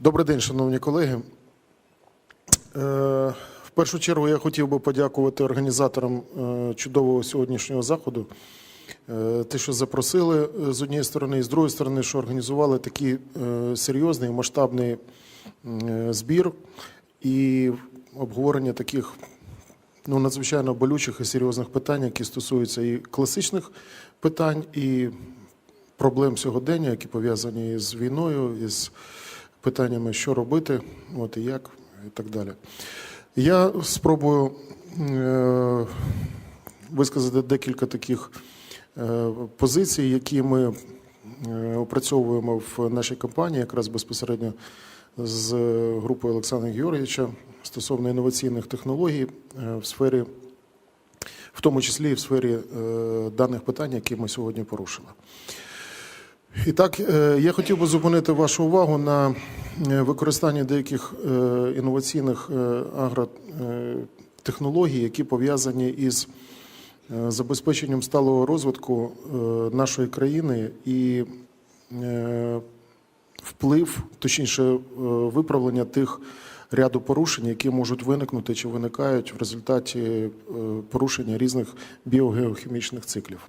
Добрий день, шановні колеги. Е, В першу чергу я хотів би подякувати організаторам е, чудового сьогоднішнього заходу. Е, Те, що запросили з однієї сторони, і з другої сторони, що організували такий серйозний масштабний збір і обговорення таких ну, надзвичайно болючих і серйозних питань, які стосуються і класичних питань, і проблем сьогодення, які пов'язані з війною, із питаннями, що робити, от і як, і так далі. Я спробую е, висказати декілька таких е, позицій, які ми е, опрацьовуємо в нашій компанії, якраз безпосередньо з групою Олександра Георгійовича стосовно інноваційних технологій в сфері, в тому числі і в сфері даних питань, які ми сьогодні порушили. І так, е, я хотів би зупинити вашу увагу на е, використанні деяких е, інноваційних агротехнологій, які пов'язані із забезпеченням сталого розвитку нашої країни і вплив, точніше, виправлення тих ряду порушень, які можуть виникнути чи виникають в результаті порушення різних біогеохімічних циклів.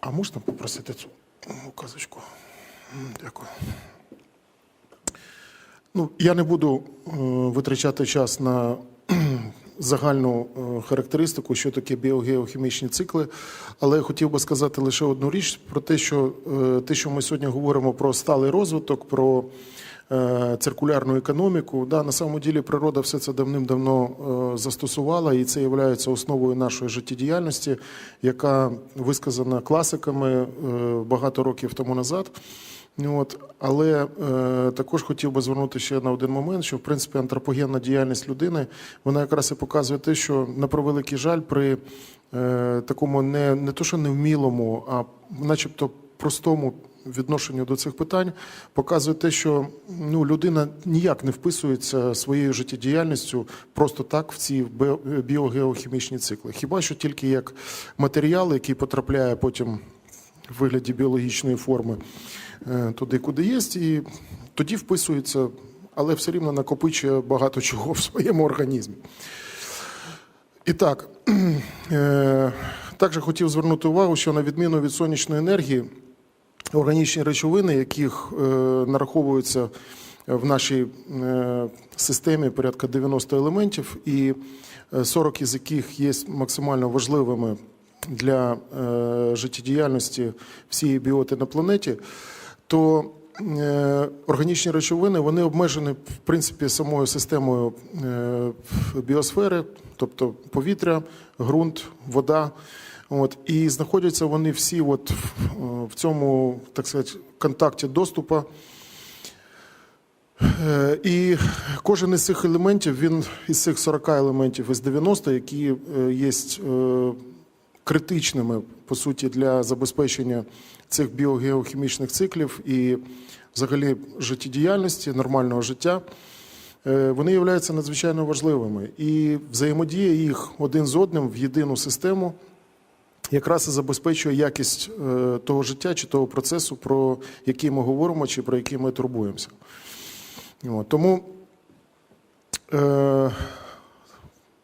А можна попросити цю указочку? Дякую. Ну, я не буду е, витрачати час на загальну е, характеристику, що таке біогеохімічні цикли, але я хотів би сказати лише одну річ про те, що е, те, що ми сьогодні говоримо про сталий розвиток, про циркулярну економіку. Да, на самому ділі природа все це давним-давно е, застосувала, і це є основою нашої життєдіяльності, яка висказана класиками е, багато років тому назад. От, але е, також хотів би звернути ще на один момент, що в принципі антропогенна діяльність людини вона якраз і показує те, що на превеликий жаль, при е, такому не, не то, що невмілому, а начебто простому відношенню до цих питань, показує те, що ну, людина ніяк не вписується своєю життєдіяльністю просто так в ці біогеохімічні цикли. Хіба що тільки як матеріал, який потрапляє потім в вигляді біологічної форми е, туди, куди є, і тоді вписується, але все рівно накопичує багато чого в своєму організмі. І так, е, також хотів звернути увагу, що на відміну від сонячної енергії, органічні речовини, яких нараховується нараховуються в нашій е, системі порядка 90 елементів, і е, 40 із яких є максимально важливими для е, життєдіяльності всієї біоти на планеті, то е, органічні речовини вони обмежені в принципі самою системою е, біосфери, тобто повітря, ґрунт, вода. От, і знаходяться вони всі от в, цьому, так сказати, контакті доступу. Е, І кожен із цих елементів, він із цих 40 елементів із 90, які е, є е, критичними по суті для забезпечення цих біогеохімічних циклів і взагалі життєдіяльності, нормального життя, е, вони являються надзвичайно важливими. І взаємодія їх один з одним в єдину систему якраз і забезпечує якість е, того життя чи того процесу, про який ми говоримо, чи про який ми турбуємося. Тому е,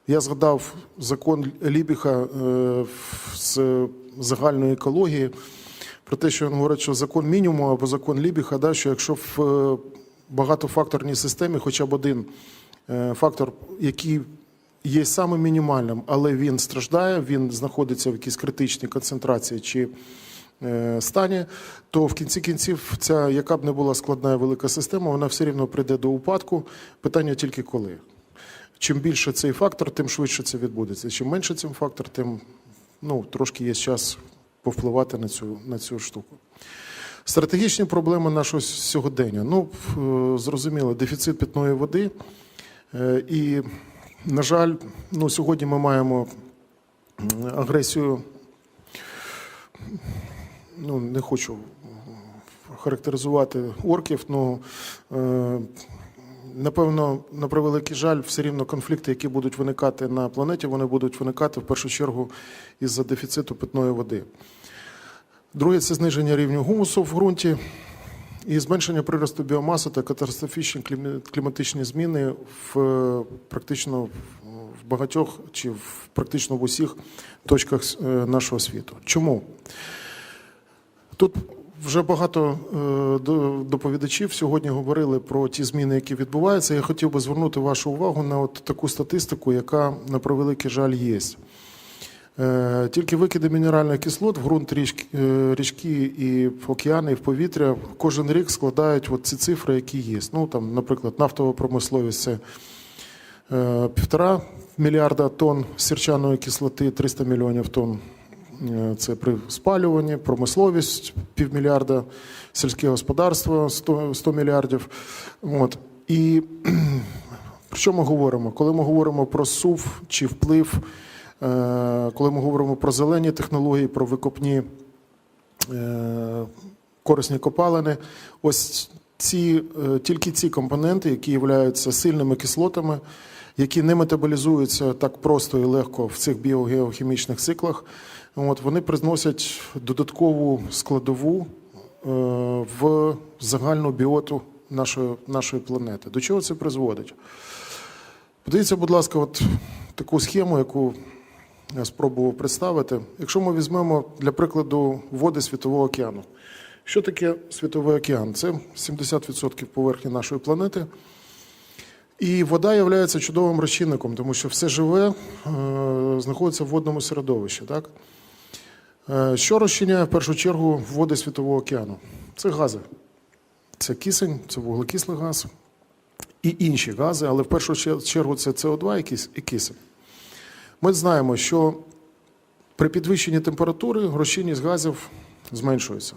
я згадав закон Лібіха е, з загальної екології про те, що він говорить, що закон мінімуму або закон Лібіха, да, що якщо в е, багатофакторній системі хоча б один е, фактор, який є саме мінімальним, але він страждає, він знаходиться в якійсь критичній концентрації чи стані, то в кінці кінців ця, яка б не була складна і велика система, вона все рівно прийде до упадку. Питання тільки коли. Чим більше цей фактор, тим швидше це відбудеться. Чим менше цим фактор, тим ну, трошки є час повпливати на цю, на цю штуку. Стратегічні проблеми нашого сьогодення. Ну, е, зрозуміло, дефіцит питної води. Е, І, на жаль, ну, сьогодні ми маємо агресію. Ну, не хочу характеризувати орків, ну е, напевно, на превеликий жаль, все рівно конфлікти, які будуть виникати на планеті, вони будуть виникати в першу чергу із-за дефіциту питної води. Друге це зниження рівню гумусу в ґрунті. і зменшення приросту біомаси та катастрофічні кліматичні зміни в практично в- в багатьох чи в практично в усіх точках е, нашого світу. Чому? Тут вже багато е, доповідачів сьогодні говорили про ті зміни, які відбуваються. Я хотів би звернути вашу увагу на от таку статистику, яка на превеликий жаль є. Е, Тільки викиди мінеральних кислот в ґрунт річки, е, річки і в океани, і в повітря кожен рік складають от ці цифри, які є. Ну, там, наприклад, нафтова промисловість це півтора мільярда тонн сірчаної кислоти, 300 мільйонів тонн це при спалюванні, промисловість півмільярда, сільське господарство 100, 100 мільярдів. От. І про що ми говоримо? Коли ми говоримо про сув чи вплив, е, коли ми говоримо про зелені технології, про викопні е, корисні копалини, ось ці, е, тільки ці компоненти, які являються сильними кислотами, які не метаболізуються так просто і легко в цих біогеохімічних циклах, от, вони приносять додаткову складову е, в загальну біоту нашої, нашої планети. До чого це призводить? Подивіться, будь ласка, от таку схему, яку я спробував представити. Якщо ми візьмемо для прикладу води Світового океану. Що таке Світовий океан? Це 70% поверхні нашої планети. І вода є чудовим розчинником, тому що все живе е, знаходиться в водному середовищі. Так? Е, що розчиняє в першу чергу води Світового океану? Це гази. Це кисень, це вуглекислий газ і інші гази, але в першу чергу це СО2 і кисень. Ми знаємо, що при підвищенні температури розчинність газів зменшується.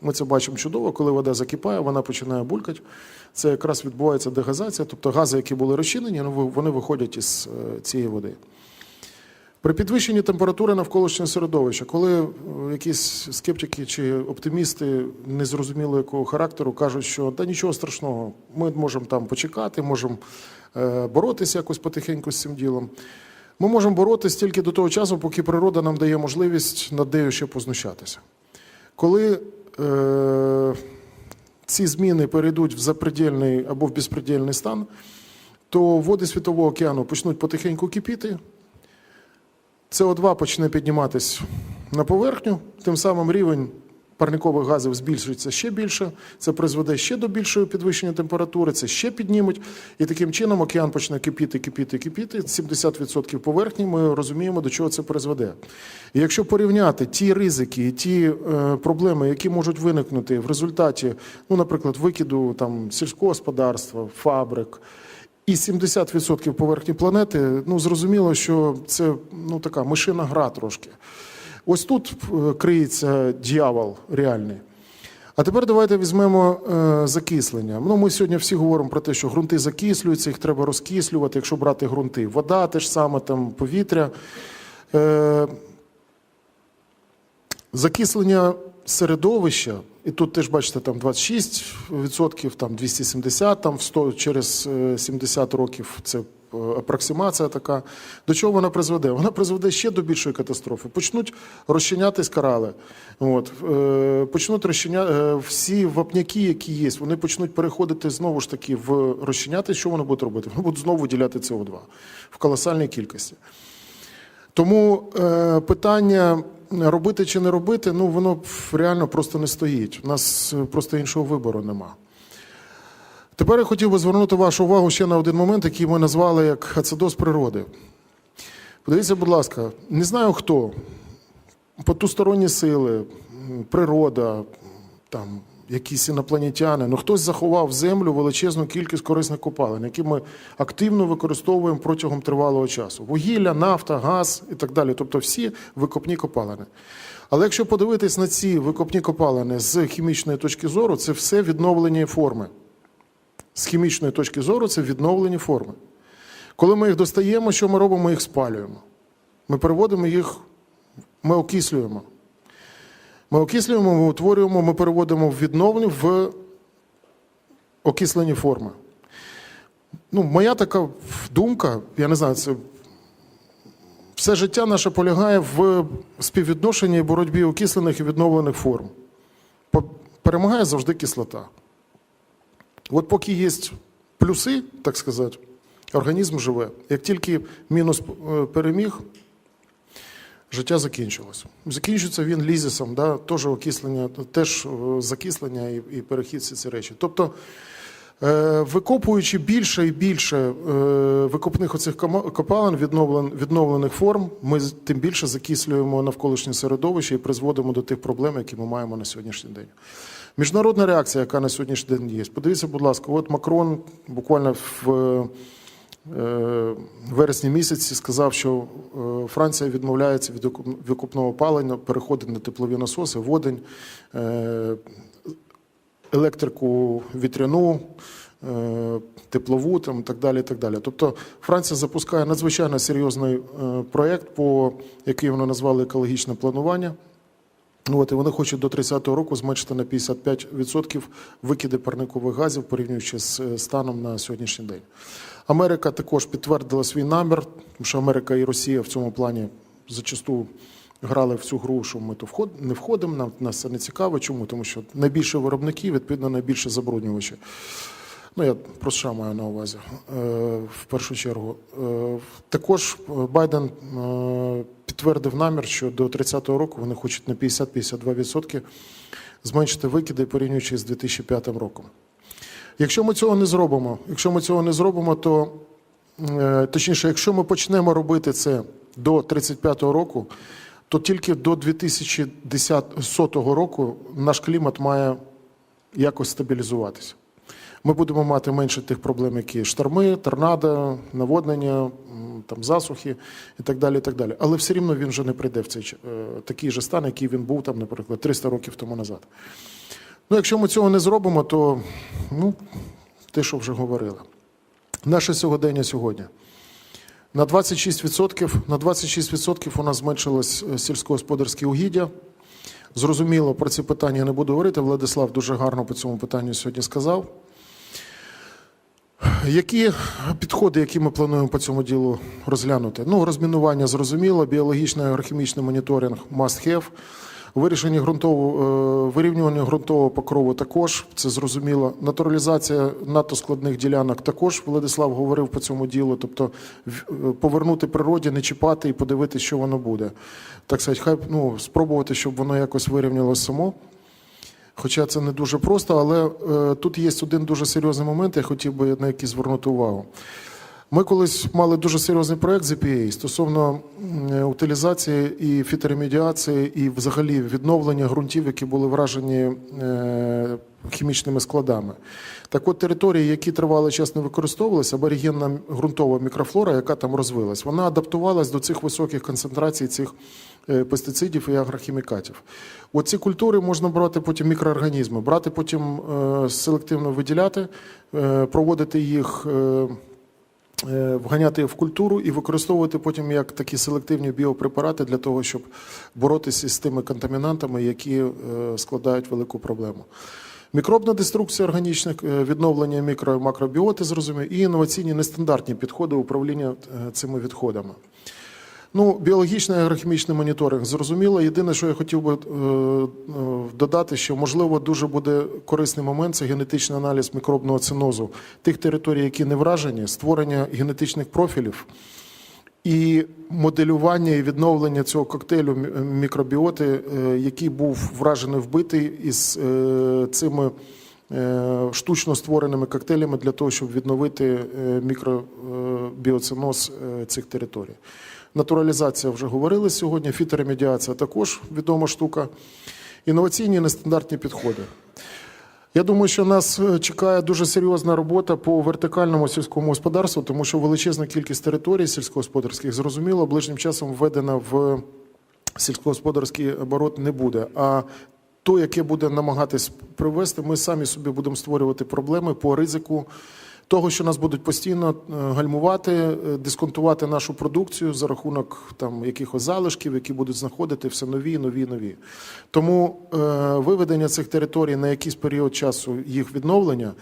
Ми це бачимо чудово, коли вода закипає, вона починає булькати. Це якраз відбувається дегазація, тобто гази, які були розчинені, ну, вони виходять із е, цієї води. При підвищенні температури навколишнього середовища, коли е, якісь скептики чи оптимісти незрозуміло якого характеру кажуть, що та нічого страшного, ми можемо там почекати, можемо е, боротися якось потихеньку з цим ділом. Ми можемо боротися тільки до того часу, поки природа нам дає можливість над нею ще познущатися. Коли е, ці зміни перейдуть в запредельний або в безпредельний стан, то води Світового океану почнуть потихеньку кипіти, СО2 почне підніматись на поверхню, тим самим рівень парникових газів збільшується ще більше, це призведе ще до більшого підвищення температури, це ще підніметь, і таким чином океан почне кипіти, кипіти, кипіти. 70% поверхні ми розуміємо, до чого це призведе. І якщо порівняти ті ризики, ті е, проблеми, які можуть виникнути в результаті, ну, наприклад, викиду там сільського господарства, фабрик. І 70% поверхні планети, ну зрозуміло, що це ну така мишина гра трошки. Ось тут е, криється дьявол реальний. А тепер давайте візьмемо е, закислення. Ну, ми сьогодні всі говоримо про те, що ґрунти закислюються, їх треба розкислювати, якщо брати ґрунти. Вода теж саме, там повітря. Е, закислення середовища, і тут теж бачите, там 26%, там 270, там в 100, через е, 70 років це е, апроксимація така. До чого вона призведе? Вона призведе ще до більшої катастрофи. Почнуть розчинятись корали, от, е, почнуть розчиня... е, всі вапняки, які є, вони почнуть переходити знову ж таки в розчиняти. Що вони будуть робити? Вони будуть знову виділяти СО2 в колосальній кількості. Тому е, питання робити чи не робити, ну воно реально просто не стоїть. У нас е, просто іншого вибору нема. Тепер я хотів би звернути вашу увагу ще на один момент, який ми назвали як ацидоз природи. Подивіться, будь ласка, не знаю хто, потусторонні сили, природа, там, якісь інопланетяни, ну хтось заховав в землю величезну кількість корисних копалин, які ми активно використовуємо протягом тривалого часу. Вугілля, нафта, газ і так далі. Тобто всі викопні копалини. Але якщо подивитись на ці викопні копалини з хімічної точки зору, це все відновлені форми. З хімічної точки зору це відновлені форми. Коли ми їх достаємо, що ми робимо? Ми їх спалюємо. Ми переводимо їх, ми окислюємо. Ми окислюємо, ми утворюємо, ми переводимо в відновлені в окислені форми. Ну, моя така думка, я не знаю, це все життя наше полягає в співвідношенні і боротьбі окислених і відновлених форм. Перемагає завжди кислота. От поки є плюси, так сказати, організм живе. Як тільки мінус е, переміг, життя закінчилось. Закінчується він лізісом, да, теж окислення, теж е, закислення і, і перехід всі ці речі. Тобто, е, викопуючи більше і більше е, викопних оцих копалин відновлен, відновлених форм, ми тим більше закислюємо навколишнє середовище і призводимо до тих проблем, які ми маємо на сьогоднішній день. Міжнародна реакція, яка на сьогоднішній день є. Подивіться, будь ласка, от Макрон буквально в вересні місяці сказав, що е, Франція відмовляється від оку- викопного палення, переходить на теплові насоси, водень, е, електрику вітряну, е, теплову там, так далі. так далі. Тобто Франція запускає надзвичайно серйозний е, проєкт, по який вони назвали екологічне планування. Ну, От, і вони хочуть до 30-го року зменшити на 55% викиди парникових газів, порівнюючи з е, станом на сьогоднішній день. Америка також підтвердила свій намір, тому що Америка і Росія в цьому плані зачасту грали в цю гру, що ми то вход, не входимо, нам нас це не цікаво. Чому? Тому що найбільше виробники, відповідно, найбільше забруднювачі. Ну, я про США маю на увазі е, в першу чергу. Е, Також Байден підтвердив намір, що до 30-го року вони хочуть на 50-52% зменшити викиди, порівнюючи з 2005 роком. Якщо ми цього не зробимо, якщо ми цього не зробимо, то е, точніше, якщо ми почнемо робити це до 35-го року, то тільки до 2100 року наш клімат має якось стабілізуватися. Ми будемо мати менше тих проблем, які шторми, торнадо, наводнення, там, засухи і так далі. І так далі. Але все рівно він вже не прийде в цей е, такий же стан, який він був, там, наприклад, 300 років тому назад. Ну, якщо ми цього не зробимо, то ну, те, що вже говорили. Наше сьогодення сьогодні. На 26%, на 26% у нас зменшилось е, сільськогосподарське угіддя. Зрозуміло, про ці питання не буду говорити. Владислав дуже гарно по цьому питанню сьогодні сказав. Які підходи, які ми плануємо по цьому ділу розглянути? Ну, розмінування зрозуміло, біологічний агрохімічний моніторинг must have. Вирішення ґрунтового, е, вирівнювання ґрунтового покрову також, це зрозуміло. Натуралізація надто складних ділянок також Владислав говорив по цьому ділу. Тобто е, повернути природі, не чіпати і подивитися, що воно буде. Так сказати, хай ну, спробувати, щоб воно якось вирівнялося само. Хоча це не дуже просто, але е, тут є один дуже серйозний момент, я хотів би на який звернути увагу. Ми колись мали дуже серйозний проект з EPA стосовно е, утилізації і фіторемедіації, і взагалі відновлення ґрунтів, які були вражені е, хімічними складами. Так от території, які тривалий час не використовувалися, аборигенна ґрунтова мікрофлора, яка там розвилась, вона адаптувалась до цих високих концентрацій цих е, пестицидів і агрохімікатів. Оці культури можна брати потім мікроорганізми, брати потім е, селективно виділяти, е, проводити їх. Вганяти в культуру і використовувати потім як такі селективні біопрепарати для того, щоб боротися з тими контамінантами, які складають велику проблему. Мікробна деструкція органічних, е, відновлення мікро- і макробіоти, зрозуміло, і інноваційні нестандартні підходи управління е, цими відходами. Ну, біологічний агрохімічний моніторинг зрозуміло. Єдине, що я хотів би е, додати, що можливо дуже буде корисний момент це генетичний аналіз мікробного цинозу тих територій, які не вражені, створення генетичних профілів і моделювання і відновлення цього коктейлю мікробіоти, е, який був вражений вбитий із е, цими е, штучно створеними коктейлями для того, щоб відновити мікробіоциноз цих територій. Натуралізація вже говорили сьогодні, фіторемедіація також відома штука. Інноваційні нестандартні підходи. Я думаю, що нас е, чекає дуже серйозна робота по вертикальному сільському господарству, тому що величезна кількість територій сільськогосподарських, зрозуміло, ближнім часом введена в сільськогосподарський оборот не буде. А то, яке буде намагатись привести, ми самі собі будемо створювати проблеми по ризику того, що нас будуть постійно е, гальмувати, е, дисконтувати нашу продукцію за рахунок там якихось залишків, які будуть знаходити все нові, нові, нові. Тому е, виведення цих територій на якийсь період часу їх відновлення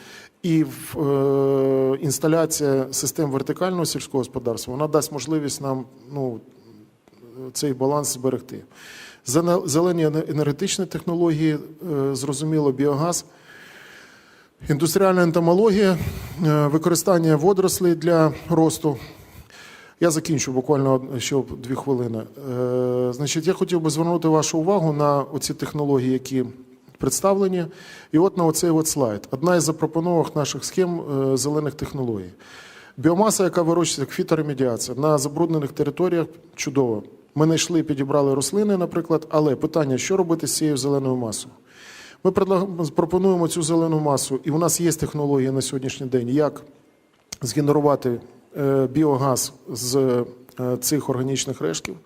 і в, е, інсталяція систем вертикального сільського господарства вона дасть можливість нам ну, цей баланс зберегти. Зелені енергетичні технології, е, зрозуміло, біогаз. Індустріальна ентомологія, е, використання водорослей для росту. Я закінчу буквально ще дві хвилини. Е, Значить, я хотів би звернути вашу увагу на оці технології, які представлені. І от на оцей от слайд. Одна із запропонованих наших схем е, зелених технологій. Біомаса, яка вирощується як фіторемедіація на забруднених територіях, чудово. Ми знайшли, підібрали рослини, наприклад, але питання, що робити з цією зеленою масою? Ми пропонуємо цю зелену масу, і у нас є технології на сьогоднішній день, як згенерувати е, біогаз з е, цих органічних рештків,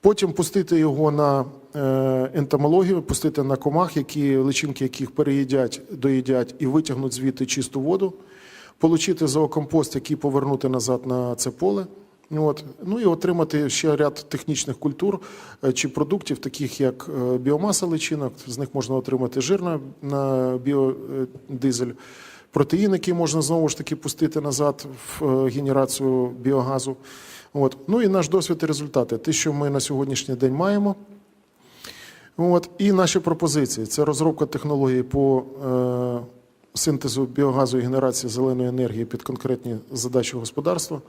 потім пустити його на е, ентомологію, пустити на комах, які личинки яких переїдять, доїдять і витягнуть звідти чисту воду, отримати зоокомпост, який повернути назад на це поле. От. Ну і отримати ще ряд технічних культур е, чи продуктів, таких як е, біомаса личинок, з них можна отримати жир на, біодизель, протеїн, який можна знову ж таки пустити назад в е, генерацію біогазу. От. Ну і наш досвід і результати. Те, що ми на сьогоднішній день маємо. От. І наші пропозиції це розробка технології по е, синтезу біогазу і генерації зеленої енергії під конкретні задачі господарства.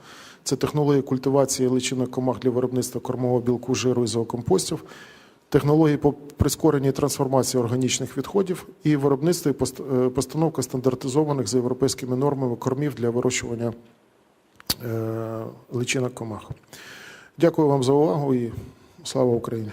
Це технології культивації личинок комах для виробництва кормового білку, жиру і зоокомпостів, технології по прискореній трансформації органічних відходів і виробництво і е, постановка стандартизованих за європейськими нормами кормів для вирощування е, личинок комах. Дякую вам за увагу і слава Україні!